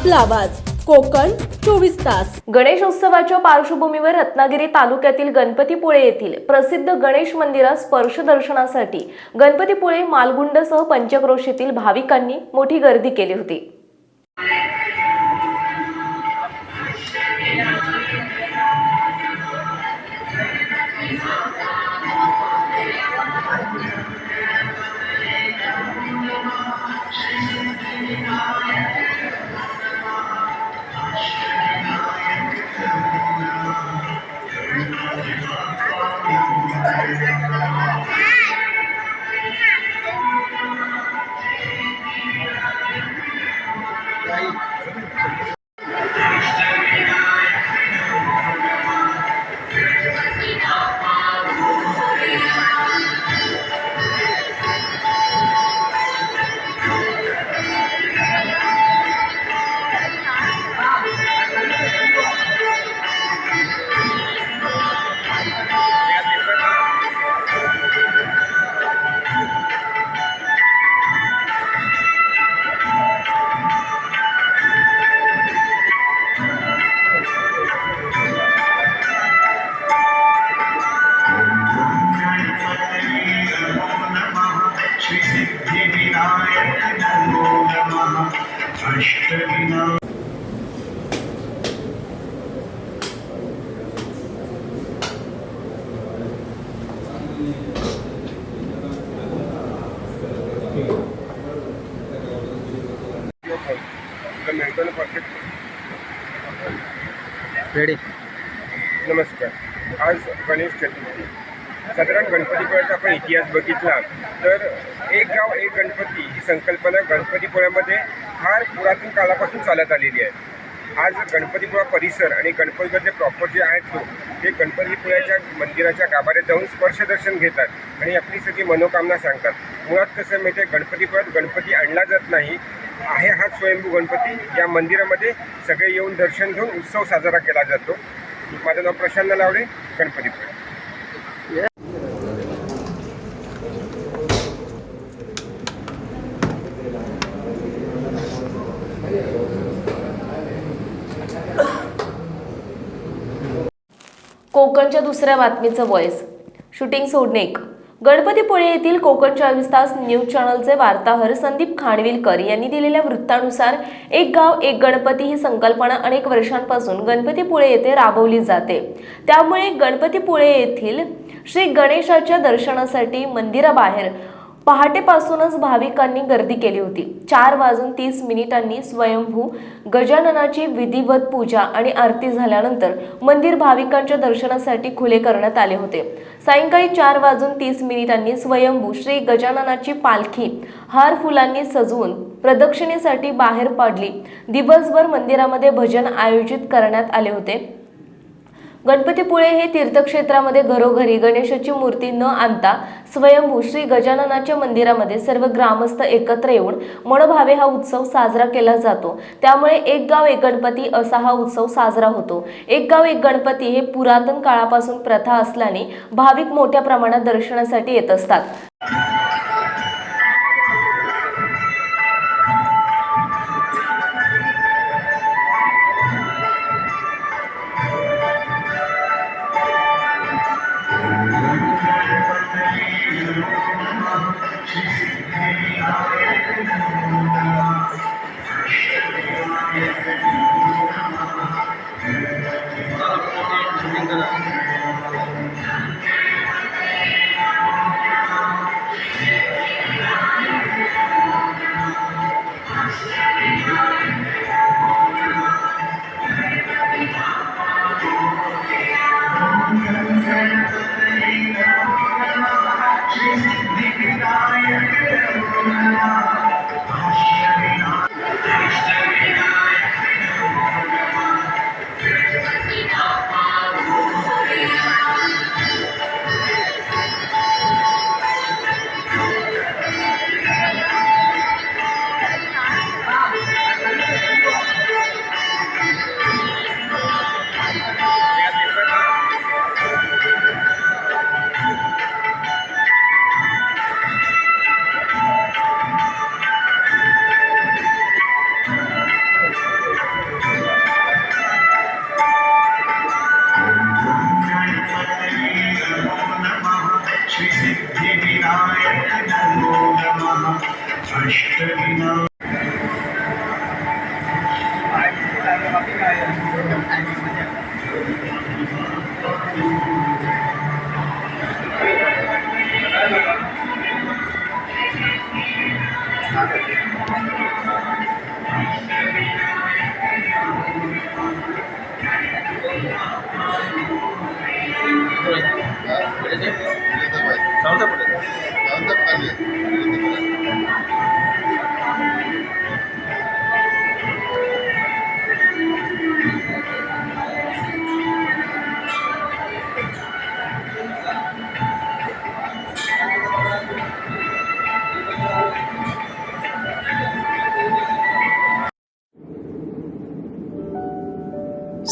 आपला आवाज. कोकण चोवीस तास. गणेशोत्सवाच्या पार्श्वभूमीवर रत्नागिरी तालुक्यातील गणपतीपुळे येथील प्रसिद्ध गणेश मंदिरात स्पर्श दर्शनासाठी गणपतीपुळे मालगुंडसह पंचक्रोशीतील भाविकांनी मोठी गर्दी केली होती. right? रेडी नमस्कार. आज गणेश चतुर्थी. साधारण गणपतीपुळ्याचा आपण इतिहास बघितला तर एक गाव एक गणपती ही संकल्पना गणपतीपुळ्यामध्ये फार पुरातन काळापासून चालत आलेली आहे. आज गणपतीपुळा परिसर आणि गणपतीचे प्रॉपर जे आहेत तो ते गणपतीपुळ्याच्या मंदिराच्या गाभाऱ्यात जाऊन स्पर्शदर्शन घेतात आणि आपली सगळी मनोकामना सांगतात. मुळात कसं माहिती आहे गणपतीपुळ्यात गणपती आणला जात नाही आहे हा स्वयंभू गणपती. या मंदिरामध्ये सगळे येऊन दर्शन घेऊन उत्सव साजरा केला जातो. माझं नाव प्रशांत लावडे गणपतीपुळे कोकणच्या दुसऱ्या बातमीचं वॉइस शूटिंग सोडणेक गणपतीपुळे येथील कोकण चोवीस तास न्यूज चॅनलचे वार्ताहर संदीप खानविलकर यांनी दिलेल्या वृत्तानुसार एक गाव एक गणपती ही संकल्पना अनेक वर्षांपासून गणपतीपुळे येथे राबवली जाते. त्यामुळे गणपतीपुळे येथील श्री गणेशाच्या दर्शनासाठी मंदिराबाहेर पहाटेपासूनच भाविकांनी गर्दी केली होती. चार वाजून तीस मिनिटांनी स्वयंभू गजाननाची विधिवत पूजा आणि आरती झाल्यानंतर मंदिर भाविकांच्या दर्शनासाठी खुले करण्यात आले होते. सायंकाळी चार वाजून तीस मिनिटांनी स्वयंभू श्री गजाननाची पालखी हार फुलांनी सजवून प्रदक्षिणेसाठी बाहेर पडली. दिवसभर मंदिरामध्ये भजन आयोजित करण्यात आले होते. गणपतीपुळे हे तीर्थक्षेत्रामध्ये घरोघरी गणेशाची मूर्ती न आणता स्वयंभू श्री गजाननाच्या मंदिरामध्ये सर्व ग्रामस्थ एकत्र येऊन मनोभावे हा उत्सव साजरा केला जातो. त्यामुळे एक गाव एक गणपती असा हा उत्सव साजरा होतो. एक गाव एक गणपती हे पुरातन काळापासून प्रथा असल्याने भाविक मोठ्या प्रमाणात दर्शनासाठी येत असतात. Sounds up.